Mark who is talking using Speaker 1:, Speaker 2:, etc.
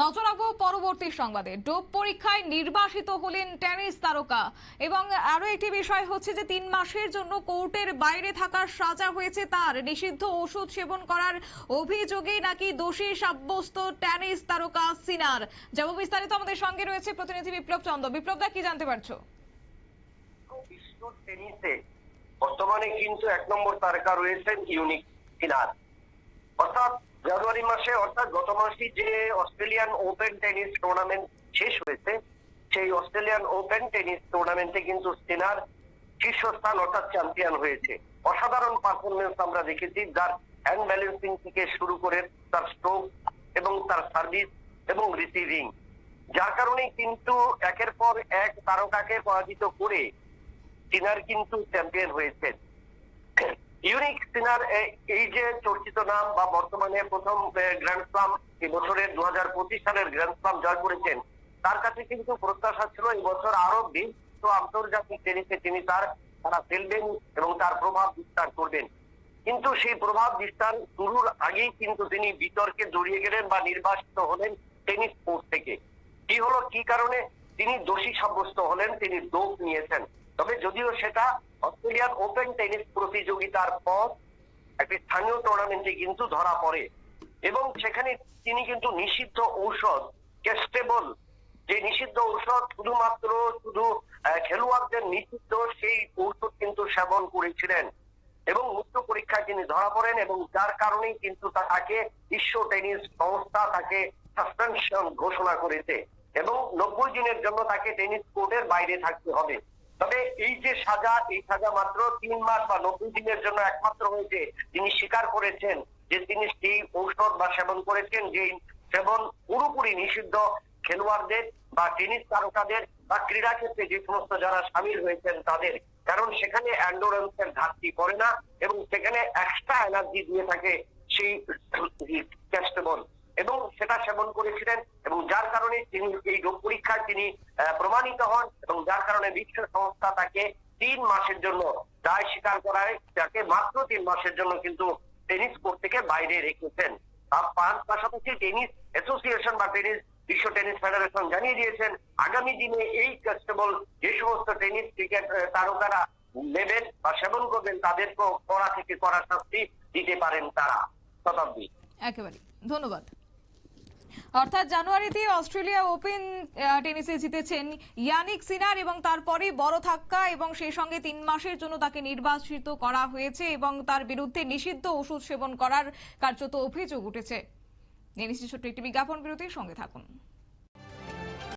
Speaker 1: নজর রাখব পরবর্তী সংবাদে। ডোপ পরীক্ষায় নির্বাসিত হলেন টেনিস তারকা। এবং আরও একটি বিষয় হচ্ছে যে, তিন মাসের জন্য কোর্টের বাইরে থাকার সাজা হয়েছে তার। নিষিদ্ধ ওষুধ সেবন করার অভিযোগে নাকি দোষী সাব্যস্ত টেনিস তারকা সিনার। যাব বিস্তারিত আমাদের সঙ্গে রয়েছে প্রতিনিধি বিপ্লব চন্দ্র। বিপ্লব দা, কি জানতে পারছ?
Speaker 2: বর্তমানে কিন্তু এক নম্বর তারকা রয়েছেন ইউনিক সিনার। অর্থাৎ জানুয়ারি মাসে, অর্থাৎ গত মাসে যে অস্ট্রেলিয়ান ওপেন টেনিস টুর্নামেন্ট শেষ হয়েছে, সেই অস্ট্রেলিয়ান ওপেন টেনিস টুর্নামেন্টে কিন্তু সিনার শীর্ষস্থান, অর্থাৎ চ্যাম্পিয়ন হয়েছে। অসাধারণ পারফরমেন্স আমরা দেখেছি, যার হ্যান্ড ব্যালেন্সিং থেকে শুরু করে তার স্ট্রোক এবং তার সার্ভিস এবং রিসিভিং যার কারণে কিন্তু একের পর এক তারকাকে পরাজিত করে সিনার কিন্তু চ্যাম্পিয়ন হয়েছেন। ইউনিক সিনার এই যে চর্চিত নাম বা বর্তমানে প্রথম গ্র্যান্ড স্লাম এই বছরের দু হাজার পঁচিশ সালের গ্র্যান্ড স্লাম জয় করেছেন, তার কাছে কিন্তু প্রত্যাশা ছিল এই বছর আরও বিশ্ব আন্তর্জাতিক টেনিসে তিনি তার তারা ফেলবেন এবং তার প্রভাব বিস্তার করবেন। কিন্তু সেই প্রভাব বিস্তার শুরুর আগেই কিন্তু তিনি বিতর্কে জড়িয়ে গেলেন বা নির্বাসিত হলেন টেনিস কোর্ট থেকে। কি হলো, কি কারণে তিনি দোষী সাব্যস্ত হলেন, তিনি দোষ নিয়েছেন। তবে যদিও সেটা অস্ট্রেলিয়ান ওপেন টেনিস প্রতিযোগিতার পর একটি স্থানীয় টুর্নামেন্টে কিন্তু ধরা পড়ে। এবং সেখানে তিনি কিন্তু নিষিদ্ধ ঔষধ, কেস্টেবল, যে নিষিদ্ধ ঔষধ শুধুমাত্র শুধু খেলোয়াড়দের নিষিদ্ধ, সেই ঔষধ কিন্তু সেবন করেছিলেন। এবং মুক্ত পরীক্ষায় তিনি ধরা পড়েন এবং যার কারণেই কিন্তু তাকে বিশ্ব টেনিস সংস্থা তাকে সাসপেনশন ঘোষণা করেছে। এবং নব্বই দিনের জন্য তাকে টেনিস কোর্টের বাইরে থাকতে হবে। তবে এই যে সাজা, এই সাজা মাত্র তিন মাস বা নব্বই দিনের জন্য একমাত্র হয়েছে, তিনি স্বীকার করেছেন যে তিনি সেই ঔষধ বা সেবন করেছেন যে সেবন পুরোপুরি নিষিদ্ধ খেলোয়াড়দের বা টেনিস তারকাদের বা ক্রীড়া ক্ষেত্রে যে সমস্ত যারা সামিল হয়েছেন তাদের। কারণ সেখানে অ্যান্ডোরেন্সের ঘাটতি পড়ে না এবং সেখানে এক্সট্রা এনার্জি দিয়ে থাকে সেই ক্যাস্টেবল এবং সেটা সেবন করেছিলেন এবং যার কারণে তিনি এই রোগ তিনি প্রমাণিত হন এবং যার কারণে বিশ্ব সংস্থা তাকে তিন মাসের জন্য দায় স্বীকার করায়। তাকে মাত্র তিন মাসের জন্য কিন্তু টেনিস কোর্ট থেকে বাইরে রেখেছেন। তার পাশ- পাশাপাশি টেনিস অ্যাসোসিয়েশন বা টেনিস, বিশ্ব টেনিস ফেডারেশন জানিয়ে দিয়েছেন, আগামী দিনে এই কনস্টেবল যে সমস্ত টেনিস ক্রিকেট তারকারা নেবেন বা সেবন করবেন, তাদেরকেও কড়া থেকে কড়া শাস্তি দিতে পারেন তারা। শতাব্দী।
Speaker 1: একেবারে ধন্যবাদ। অর্থাৎ জানুয়ারিতে অস্ট্রেলিয়া ওপেন টেনিসে জিতেছেন ইয়ানিক সিনার এবং তারপরে বড় ধাক্কা এবং সেই সঙ্গে তিন মাসের জন্য তাকে নির্বাসিত করা হয়েছে এবং তার বিরুদ্ধে নিষিদ্ধ ওষুধ সেবন করার কার্যত অভিযোগ উঠেছে। নিয়ে ছোট্ট একটি বিজ্ঞাপন বিরতির সঙ্গে থাকুন।